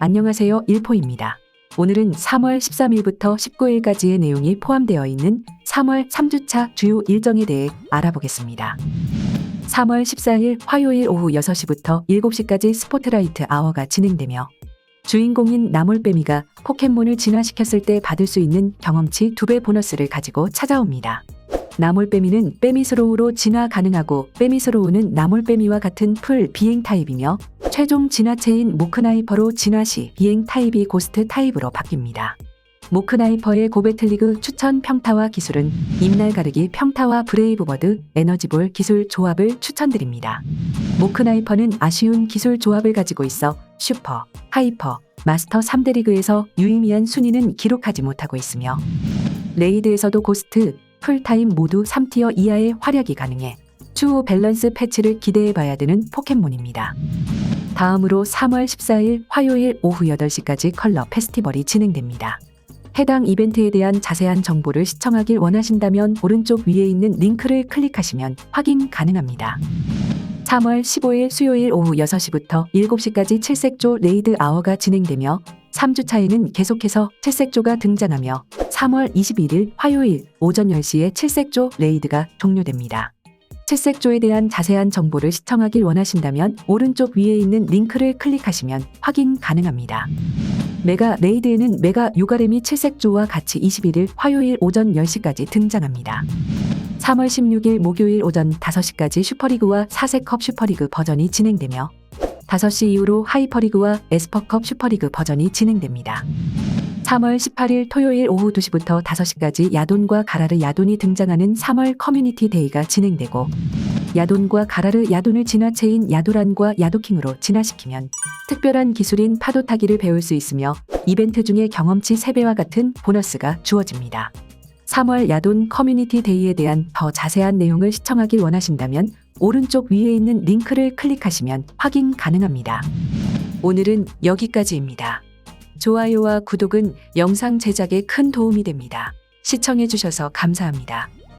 안녕하세요. 일포입니다. 오늘은 3월 13일부터 19일까지의 내용이 포함되어 있는 3월 3주차 주요 일정에 대해 알아보겠습니다. 3월 14일 화요일 오후 6시부터 7시까지 스포트라이트 아워가 진행되며 주인공인 나몰빼미가 포켓몬을 진화시켰을 때 받을 수 있는 경험치 2배 보너스를 가지고 찾아옵니다. 나몰빼미는 빼미스로우로 진화 가능하고 빼미스로우는 나몰빼미와 같은 풀 비행 타입이며 최종 진화체인 모크나이퍼로 진화 시 비행 타입이 고스트 타입으로 바뀝니다. 모크나이퍼의 고배틀리그 추천 평타와 기술은 입날 가르기 평타와 브레이브버드 에너지볼 기술 조합을 추천드립니다. 모크나이퍼는 아쉬운 기술 조합을 가지고 있어 슈퍼, 하이퍼, 마스터 3대 리그에서 유의미한 순위는 기록하지 못하고 있으며 레이드에서도 고스트, 풀타임 모두 3티어 이하의 활약이 가능해 추후 밸런스 패치를 기대해 봐야 되는 포켓몬입니다. 다음으로 3월 14일 화요일 오후 8시까지 컬러 페스티벌이 진행됩니다. 해당 이벤트에 대한 자세한 정보를 시청하길 원하신다면 오른쪽 위에 있는 링크를 클릭하시면 확인 가능합니다. 3월 15일 수요일 오후 6시부터 7시까지 칠색조 레이드 아워가 진행되며 3주차에는 계속해서 칠색조가 등장하며 3월 21일 화요일 오전 10시에 칠색조 레이드가 종료됩니다. 칠색조에 대한 자세한 정보를 시청하길 원하신다면 오른쪽 위에 있는 링크를 클릭하시면 확인 가능합니다. 메가 레이드에는 메가 요가레미 칠색조와 같이 21일 화요일 오전 10시까지 등장합니다. 3월 16일 목요일 오전 5시까지 슈퍼리그와 사세컵 슈퍼리그 버전이 진행되며 5시 이후로 하이퍼리그와 에스퍼컵 슈퍼리그 버전이 진행됩니다. 3월 18일 토요일 오후 2시부터 5시까지 야돈과 가라르 야돈이 등장하는 3월 커뮤니티 데이가 진행되고 야돈과 가라르 야돈을 진화체인 야도란과 야도킹으로 진화시키면 특별한 기술인 파도 타기를 배울 수 있으며 이벤트 중에 경험치 3배와 같은 보너스가 주어집니다. 3월 야돈 커뮤니티 데이에 대한 더 자세한 내용을 시청하길 원하신다면 오른쪽 위에 있는 링크를 클릭하시면 확인 가능합니다. 오늘은 여기까지입니다. 좋아요와 구독은 영상 제작에 큰 도움이 됩니다. 시청해주셔서 감사합니다.